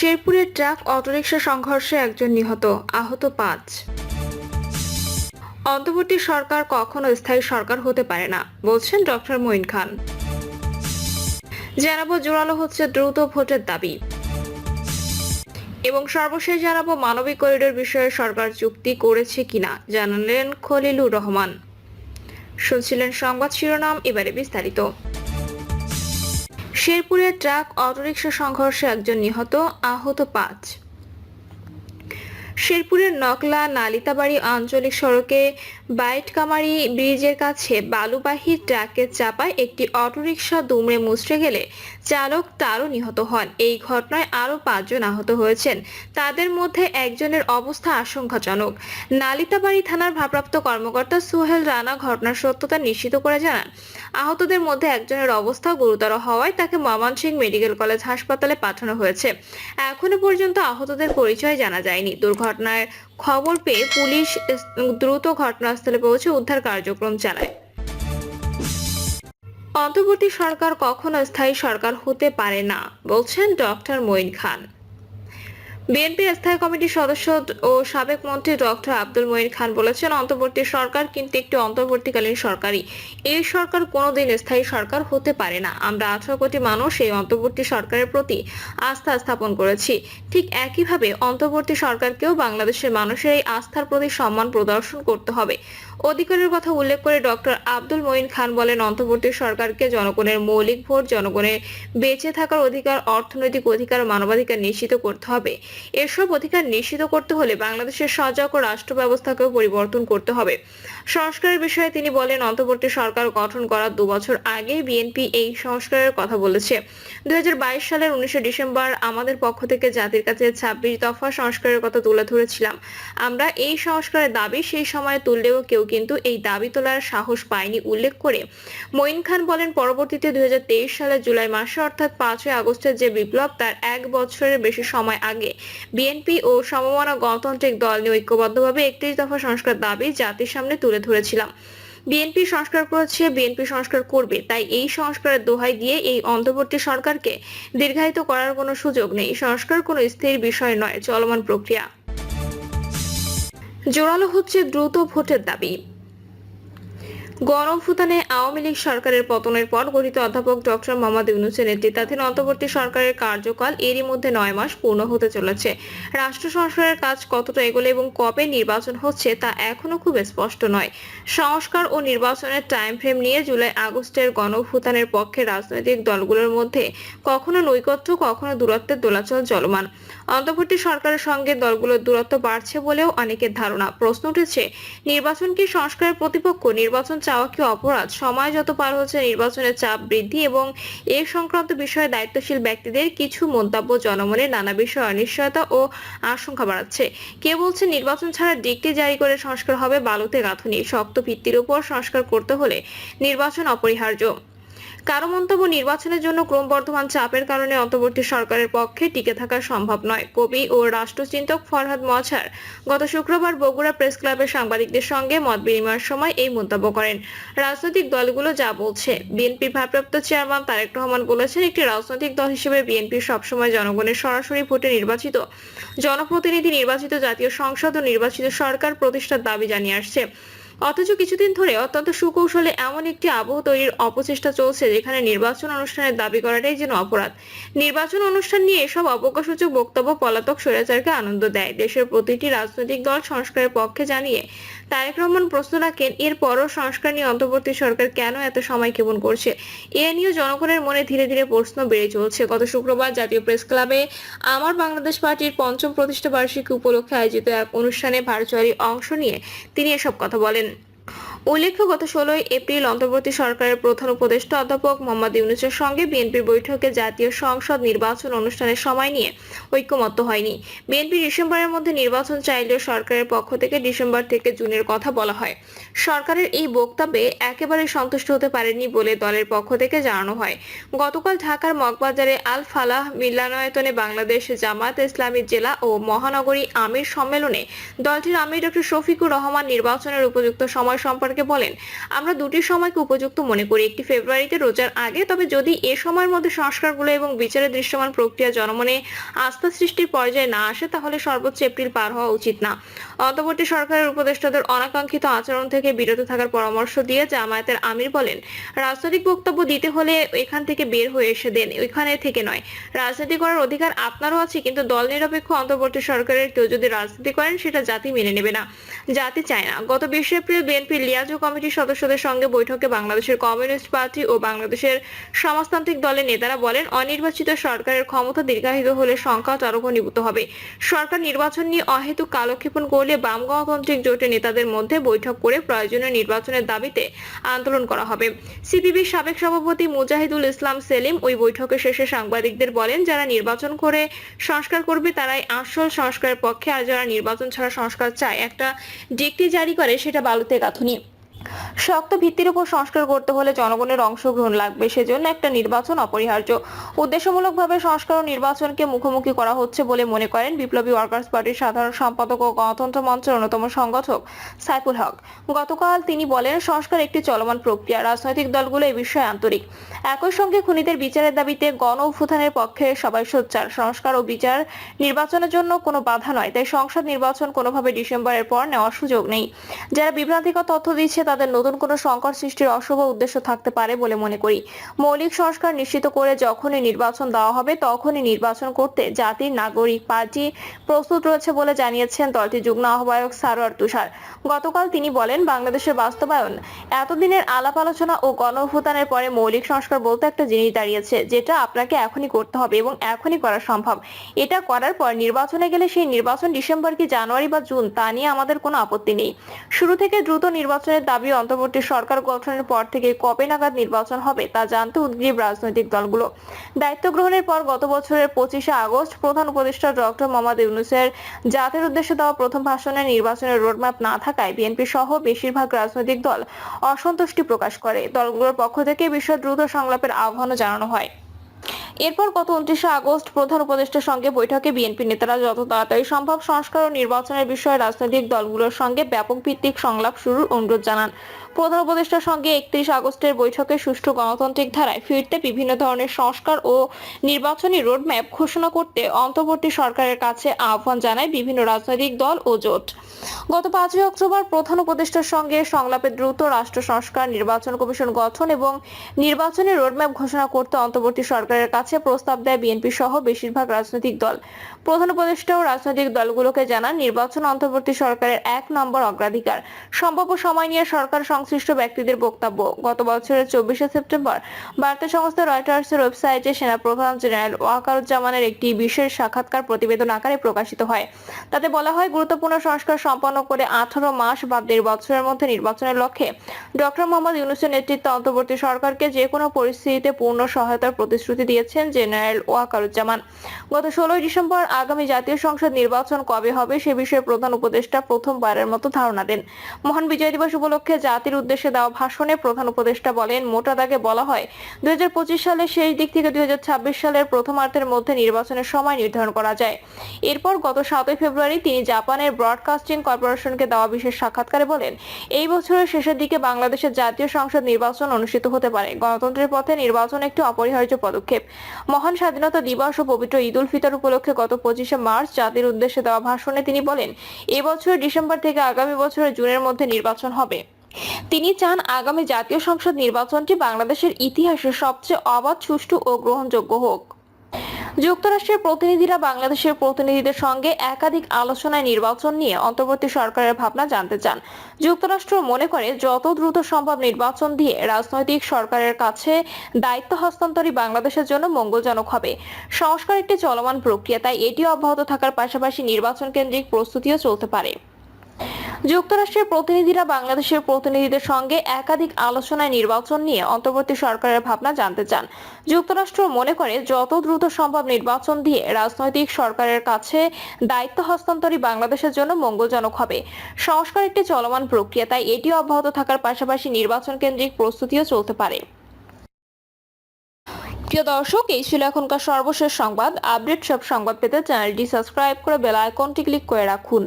শেরপুরের truck autorickshaw সংঘর্ষে একজন নিহত, আহত পাঁচ। অন্তর্বর্তী সরকার কখনো স্থায়ী সরকার হতে পারে না, বলছেন ডক্টর মঈন খান। জানাব জোরালো হচ্ছে দ্রুত ভোটের দাবি। এবং সর্বশেষ জানাব মানবিক করিডোর বিষয়ে সরকার চুক্তি করেছে কিনা, জানালেন খলিলুর রহমান। শুনছিলেন সংবাদ শিরোনাম, এবারে বিস্তারিত। শেরপুরে ট্রাক অটোরিকশা সংঘর্ষে একজন নিহত আহত পাঁচ। শেরপুরের নকলা নালিতাবাড়ি আঞ্চলিক সড়কে বাইটকামারি ব্রিজের কাছে বালুবাহী ট্রাকের চাপায় একটি অটোরিকশা দুমড়ে মুচড়ে গেলে চালক তারও নিহত হন। এই ঘটনায় আরও পাঁচজন আহত হয়েছেন। তাদের মধ্যে একজনের অবস্থা আশঙ্কাজনক। নালিতাবাড়ি থানার ভারপ্রাপ্ত কর্মকর্তা সোহেল রানা ঘটনার সত্যতা নিশ্চিত করে জানান, আহতদের মধ্যে একজনের অবস্থা গুরুতর হওয়ায় তাকে ময়মনসিংহ মেডিকেল কলেজ হাসপাতালে পাঠানো হয়েছে। এখনও পর্যন্ত আহতদের পরিচয় জানা যায়নি। দুর্ঘটনার খবর পেয়ে পুলিশ দ্রুত ঘটনাস্থলে পৌঁছে উদ্ধার কার্যক্রম চালায়। অন্তর্বর্তী সরকার কখনো স্থায়ী সরকার হতে পারে না, বলছেন ডক্টর মঈন খান। বিএনপি স্থায়ী কমিটির সদস্য ও সাবেক মন্ত্রী ডক্টর আব্দুল মঈন খান বলেছেন, অন্তর্বর্তী সরকার কিন্তু একটি অন্তর্বর্তীকালীন সরকারই। এই সরকার কোনোদিন স্থায়ী সরকার হতে পারে না। আমরা আঠারো কোটি মানুষ এই অন্তর্বর্তী সরকারের প্রতি আস্থা স্থাপন করেছি। ঠিক একইভাবে অন্তর্বর্তী সরকারকেও বাংলাদেশের মানুষের এই আস্থার প্রতি সম্মান প্রদর্শন করতে হবে। অধিকারের কথা উল্লেখ করে ডক্টর আব্দুল মঈন খান বলেন, অন্তর্বর্তী সরকারকে জনগণের মৌলিক ভোট জনগণের বেঁচে থাকার অধিকার, অর্থনৈতিক অধিকার, মানবাধিকার নিশ্চিত করতে হবে। এসব অধিকার নিশ্চিত করতে হলে বাংলাদেশের সজাগ ও রাষ্ট্র ব্যবস্থাকেও পরিবর্তন করতে হবে। সংস্কারের বিষয়ে তিনি বলেন, অন্তর্বর্তী সরকার গঠন করার দু বছর আগে বিএনপি এই সংস্কারের কথা বলেছে। দুই সালের উনিশে ডিসেম্বর আমাদের পক্ষ থেকে জাতির কাছে ছাব্বিশ দফা সংস্কারের কথা তুলে ধরেছিলাম। আমরা এই সংস্কারের দাবি সেই সময় তুললেও কেউ কিন্তু এই দাবি তোলার সাহস পায়নি উল্লেখ করে। মঈন খান বলেন, পরবর্তীতে দুই হাজার তেইশ সালের জুলাই মাসে, অর্থাৎ পাঁচই আগস্টের যে বিপ্লব, তার এক বছরের বেশি সময় আগে বিএনপি ও সমমনা গণতান্ত্রিক দল নিয়ে ঐক্যবদ্ধভাবে একত্রিশ দফা সংস্কার দাবি জাতির সামনে তুলে ধরেছিলাম। বিএনপি সংস্কার করেছে বিএনপি সংস্কার করবে। তাই এই সংস্কারের দোহাই দিয়ে এই অন্তর্বর্তী সরকারকে দীর্ঘায়িত করার কোনো সুযোগ নেই। সংস্কার কোনো স্থির বিষয় নয়, চলমান প্রক্রিয়া। জোরালো হচ্ছে দ্রুত ভোটের দাবি। গণভূতানে আওয়ামী লীগ সরকারের পতনের পর গঠিত অধ্যাপক ডক্টর মোহাম্মদ ইউনুসের নেতৃত্বাধীন অন্তর্বর্তী সরকারের কার্যকাল এরই মধ্যে নয় মাস পূর্ণ হতে চলেছে। রাষ্ট্র সংস্কারের কাজ কতটা এগোলে এবং কবে নির্বাচন হচ্ছে তা এখনও খুব স্পষ্ট নয়। সংস্কার ও নির্বাচনের টাইম ফ্রেম নিয়ে জুলাই আগস্টের গণভূতানের পক্ষে রাজনৈতিক দলগুলোর মধ্যে কখনো নৈকট্য, কখনো দূরত্বের দোলাচল চলমান। অন্তর্বর্তী সরকারের সঙ্গে দলগুলোর দূরত্ব বাড়ছে বলেও অনেকের ধারণা। প্রশ্ন উঠেছে, নির্বাচন কি সংস্কারের প্রতিপক্ষ? নির্বাচন চাওয়া কি অপরাধ? সময় যত পার হচ্ছে, নির্বাচনের চাপ বৃদ্ধি এবং এ সংক্রান্ত বিষয়ে দায়িত্বশীল ব্যক্তিদের কিছু মন্তব্য জনমনে নানা বিষয়ে অনিশ্চয়তা ও আশঙ্কা বাড়াচ্ছে। কে বলছে নির্বাচন ছাড়া ডিক্টি জারি করে সংস্কার হবে? বালুতে গাঁথুনি। শক্ত ভিত্তির উপর সংস্কার করতে হলে নির্বাচন অপরিহার্য। কারও মন্তব্য নির্বাচনের জন্য ক্রমবর্ধমান চাপের কারণে অন্তর্বর্তী সরকারের পক্ষে টিকে থাকা সম্ভব নয়। কবি ও রাষ্ট্রচিন্তক ফরহাদ মহাছার গত শুক্রবার বগুড়া প্রেস ক্লাবের সাংবাদিকদের সঙ্গে মত বিনিময়ের সময় এই মন্তব্য করেন। রাজনৈতিক দলগুলো যা বলছে। বিএনপির ভারপ্রাপ্ত চেয়ারম্যান তারেক রহমান বলেছেন, একটি রাজনৈতিক দল হিসেবে বিএনপি সবসময় জনগণের সরাসরি ভোটে নির্বাচিত। জনপ্রতিনিধি নির্বাচিত জাতীয় সংসদ ও নির্বাচিত সরকার প্রতিষ্ঠার দাবি জানিয়ে আসছে। অথচ কিছুদিন ধরে অত্যন্ত সুকৌশলে এমন একটি আবহ তৈরির অপচেষ্টা চলছে, যেখানে নির্বাচন অনুষ্ঠানের দাবি করাটাই যেন অপরাধ। নির্বাচন অনুষ্ঠান নিয়ে এসব অবজ্ঞাসূচক বক্তব্য পলাতক স্বৈরাচারকে আনন্দ দেয়। দেশের প্রতিটি রাজনৈতিক দল সংস্কারের পক্ষে জানিয়ে, তারেক রহমান প্রশ্ন রাখেন, এরপরও সংস্কার নিয়ে অন্তর্বর্তী সরকার কেন এত সময় ক্ষেপণ করছে? এ নিয়ে জনগণের মনে ধীরে ধীরে প্রশ্ন বেড়ে চলছে। গত শুক্রবার জাতীয় প্রেস ক্লাবে আমার বাংলাদেশ পার্টির পঞ্চম প্রতিষ্ঠা বার্ষিকী উপলক্ষে আয়োজিত এক অনুষ্ঠানে ভার্চুয়ালি অংশ নিয়ে তিনি এসব কথা বলেন। উল্লেখ্য, গত ষোলোই এপ্রিল অন্তর্বর্তী সরকারের প্রধান উপদেষ্টা অধ্যাপক মোহাম্মদ ইউনুসের সঙ্গে বিএনপির বৈঠকে জাতীয় সংসদ নির্বাচন অনুষ্ঠানের সময় নিয়ে ঐক্যমত্য হয়নি। বিএনপি ডিসেম্বরের মধ্যে নির্বাচন চাইলেও সরকারের পক্ষ থেকে ডিসেম্বর থেকে জুনের কথা বলা হয়। সরকারের এই বক্তব্যে একেবারে সন্তুষ্ট হতে পারেনি বলে দলের পক্ষ থেকে জানানো হয়। গতকাল ঢাকার মগবাজারে আল ফালাহ মিলনায়তনে বাংলাদেশ জামাত ইসলামী জেলা ও মহানগরী আমির সম্মেলনে দলটির আমির ডক্টর শফিকুর রহমান নির্বাচনের উপযুক্ত সময় সম্পর্কে সম্পর্কে বলেন, আমরা দুটি সময়কে উপযুক্ত মনে করি, একটি ফেব্রুয়ারিতে রোজার আগে, তবে যদি এ সময়ের মধ্যে সংস্কারগুলো এবং বিচারের দৃশ্যমান প্রক্রিয়া জনমনে আস্থা সৃষ্টির পর্যায়ে না আসে, তাহলে সর্বোচ্চ এপ্রিল পার হওয়া উচিত না। অন্তর্বর্তী সরকারের উপদেষ্টাদের অনাকাঙ্ক্ষিত আচরণ থেকে বিরত থাকার পরামর্শ দিয়ে জামায়াতের আমির বলেন, রাজনৈতিক বক্তব্য দিতে হলে এখান থেকে বের হয়ে এসে দেন, ওইখানে থেকে নয়। রাজনীতি করার অধিকার আপনারও আছে, কিন্তু দল নিরপেক্ষ অন্তর্বর্তী সরকারের কেউ যদি রাজনীতি করেন, সেটা জাতি মেনে নেবে না, জাতি চায় না। গত বিশে এপ্রিল বিএনপি লিয়াজো কমিটির সদস্যদের সঙ্গে বৈঠকে বাংলাদেশের কমিউনিস্ট পার্টি ও বাংলাদেশের সমাজতান্ত্রিক দলের নেতারা বলেন, অনির্বাচিত সরকারের ক্ষমতা দীর্ঘায়িত হলে সংখ্যা আরও ঘনীভূত হবে। সরকার নির্বাচন নিয়ে অহেতুক কালক্ষেপণ করলে বাম গণতান্ত্রিক জোটের নেতাদের মধ্যে বৈঠক করে প্রয়োজনীয় নির্বাচনের দাবিতে আন্দোলন করা হবে। সিপিবির সাবেক সভাপতি মুজাহিদুল ইসলাম সেলিম ওই বৈঠকে শেষে সাংবাদিকদের বলেন, যারা নির্বাচন করে সংস্কার করবে তারাই আসল সংস্কারের পক্ষে, আর যারা নির্বাচন ছাড়া সংস্কার চায়, একটা ডিক্রি জারি করে সেটা বালুতে গাঁথুনি। শক্ত ভিত্তির উপর সংস্কার করতে হলে জনগণের অংশগ্রহণ লাগবে, সেজন্য একটা নির্বাচন অপরিহার্য। উদ্দেশ্যমূলকভাবে সংস্কার ও নির্বাচনকে মুখোমুখি করা হচ্ছে বলে মনে করেন বিপ্লবী ওয়ার্কার্স পার্টির সাধারণ সম্পাদক ও গণতন্ত্র মঞ্চের অন্যতম সংগঠক সাইফুল হক। গতকাল তিনি বলেন, সংস্কার একটি চলমান প্রক্রিয়া, রাজনৈতিক দলগুলো এই বিষয়ে আন্তরিক। একই সঙ্গে খুনিদের বিচারের দাবিতে গণ অভ্যুত্থানের পক্ষে সবাই সোচ্চার। সংস্কার ও বিচার নির্বাচনের জন্য কোনো বাধা নয়, তাই সংসদ নির্বাচন কোনোভাবে ডিসেম্বরের পর নেওয়ার সুযোগ নেই। যারা বিভ্রান্তিকর তথ্য দিচ্ছে তাদের নতুন কোনো সংকট সৃষ্টির অশুভ উদ্দেশ্য থাকতে পারে বলে মনে করি। মৌলিক সংস্কার নিশ্চিত করে যখনই নির্বাচন দেওয়া হবে, তখনই নির্বাচন করতে জাতির, নাগরিক, পার্টি প্রস্তুত রয়েছে বলে জানিয়েছেন দলটির যুগ্ম আহ্বায়ক সারোয়ার তুষার। গতকাল তিনি বলেন, বাংলাদেশের বাস্তবায়ন এতদিনের আলাপ আলোচনা ও গণ অভ্যুত্থানের পরে মৌলিক সংস্কার বলতে একটা জিনিস দাঁড়িয়েছে, যেটা আপনাকে এখনই করতে হবে এবং এখনই করা সম্ভব। এটা করার পর নির্বাচনে গেলে সেই নির্বাচন ডিসেম্বর কি জানুয়ারি বা জুন, তা নিয়ে আমাদের কোনো আপত্তি নেই। শুরু থেকে দ্রুত নির্বাচনের দাবি অন্তর্বর্তী সরকার গঠনের পর থেকে কবে নাগাদ নির্বাচন হবে তা জানতে উদ্গ্রীব রাজনৈতিক দলগুলো। দায়িত্ব গ্রহণের পর গত বছরের পঁচিশে আগস্ট প্রধান উপদেষ্টা ডক্টর মোহাম্মদ ইউনুসের জাতির উদ্দেশ্যে দেওয়া প্রথম ভাষণে নির্বাচনের রোডম্যাপ না থাকায় বিএনপি সহ বেশিরভাগ রাজনৈতিক দল অসন্তুষ্টি প্রকাশ করে। দলগুলোর পক্ষ থেকে বিষয়ে দ্রুত সংলাপের আহ্বানও জানানো হয়। এরপর গত উনত্রিশে আগস্ট প্রধান উপদেষ্টার সঙ্গে বৈঠকে বিএনপি নেতারা যত তাড়াতাড়ি সম্ভব সংস্কার ও নির্বাচনের বিষয়ে রাজনৈতিক দলগুলোর সঙ্গে ব্যাপক ভিত্তিক সংলাপ শুরুর অনুরোধ জানান। প্রধান উপদেষ্টার সঙ্গে একত্রিশ আগস্টের বৈঠকে সুষ্ঠু গণতান্ত্রিক ধারায় ফিরতে বিভিন্ন ধরনের সংস্কার ও নির্বাচনী রোডম্যাপ ঘোষণা করতে অন্তর্বর্তী সরকারের কাছে আহ্বান জানায় বিভিন্ন রাজনৈতিক দল ও জোট। গত পাঁচই অক্টোবর প্রধান উপদেষ্টার সঙ্গে সংলাপে দ্রুত রাষ্ট্র সংস্কার, নির্বাচন কমিশন গঠন এবং নির্বাচনী রোডম্যাপ ঘোষণা করতে অন্তর্বর্তী সরকারের কাছে প্রস্তাব দেয় বিএনপি সহ বেশিরভাগ রাজনৈতিক দল। প্রধান উপদেষ্টা ও রাজনৈতিক দলগুলোকে জানান, নির্বাচন অন্তর্বর্তী সরকারের এক নম্বর অগ্রাধিকার। সম্ভাব্য সময় নিয়ে সরকার সংশ্লিষ্ট ব্যক্তিদের বক্তব্য। গত বছরের চব্বিশে সেপ্টেম্বর বার্তা সংস্থা রয়টার্সের ওয়েবসাইটে সেনাপ্রধান জেনারেল ওয়াকারুজ্জামানের একটি বিশেষ সাক্ষাৎকার প্রতিবেদন আকারে প্রকাশিত হয়। তাতে বলা হয়, গুরুত্বপূর্ণ সংস্কার সম্পন্ন করে আঠারো মাস বা দেড় বছরের মধ্যে নির্বাচনের লক্ষ্যে ডক্টর মোহাম্মদ ইউনুসের নেতৃত্বে অন্তর্বর্তী সরকারকে যে কোনো পরিস্থিতিতে পূর্ণ সহায়তার প্রতিশ্রুতি দিয়েছেন জেনারেল ওয়াকারুজ্জামান। গত ষোলোই ডিসেম্বর আগামী জাতীয় সংসদ নির্বাচন কবে হবে সে বিষয়ে প্রধান উপদেষ্টা প্রথমবারের মতো ধারণা দেন। মহান বিজয় দিবস উপলক্ষে জাতির উদ্দেশ্যে দেওয়া ভাষণে প্রধান উপদেষ্টা বলেন, মোটা দাগে বলা হয়, দুই হাজার পঁচিশ সালের শেষ দিক থেকে দুই সালের প্রথমার্ধের মধ্যে নির্বাচনের সময় নির্ধারণ করা যায়। এরপর গত সাতই ফেব্রুয়ারি তিনি জাপানের ব্রডকাস্টিং কর্পোরেশনকে দেওয়া বিশেষ সাক্ষাৎকারে বলেন, এই বছরের শেষের দিকে বাংলাদেশের জাতীয় সংসদ নির্বাচন অনুষ্ঠিত হতে পারে। গণতন্ত্রের পথে নির্বাচন একটি অপরিহার্য পদক্ষেপ। মহান স্বাধীনতা দিবস ও পবিত্র ঈদ উল ফিতর উপলক্ষে গত পঁচিশে মার্চ জাতির উদ্দেশ্যে দেওয়া ভাষণে তিনি বলেন এবছর ডিসেম্বর থেকে আগামী বছরের জুনের মধ্যে নির্বাচন হবে। তিনি চান আগামী জাতীয় সংসদ নির্বাচনটি বাংলাদেশের ইতিহাসে সবচেয়ে অবাধ, সুষ্ঠু ও গ্রহণযোগ্য হোক। যুক্তরাষ্ট্রের প্রতিনিধিরা বাংলাদেশের প্রতিনিধিদের সঙ্গে একাধিক আলোচনায় নির্বাচন নিয়ে অন্তর্বর্তী সরকারের ভাবনা জানতে চান। যুক্তরাষ্ট্র মনে করে, যত দ্রুত সম্ভব নির্বাচন দিয়ে রাজনৈতিক সরকারের কাছে দায়িত্ব হস্তান্তরই বাংলাদেশের জন্য মঙ্গলজনক হবে। সংস্কার একটি চলমান প্রক্রিয়া, তাই এটি অব্যাহত থাকার পাশাপাশি নির্বাচন কেন্দ্রিক প্রস্তুতিও চলতে পারে। যুক্তরাষ্ট্রের প্রতিনিধিরা বাংলাদেশের প্রতিনিধিদের সঙ্গে একাধিক আলোচনায় নির্বাচন নিয়ে অন্তর্বর্তী সরকারের ভাবনা জানতে চান। যুক্তরাষ্ট্র মনে করে যত দ্রুত সম্ভব নির্বাচন দিয়ে রাজনৈতিক সরকারের কাছে দায়িত্ব হস্তান্তরই বাংলাদেশের জন্য মঙ্গলজনক হবে। সংস্কার একটি চলমান প্রক্রিয়া, তাই এটি অব্যাহত থাকার পাশাপাশি নির্বাচন কেন্দ্রিক প্রস্তুতিও চলতে পারে। প্রিয় দর্শক, এই ছিল এখনকার সর্বশেষ সংবাদ। আপডেট সব সংবাদ পেতে চ্যানেলটি সাবস্ক্রাইব করে বেল আইকনটি ক্লিক করে রাখুন।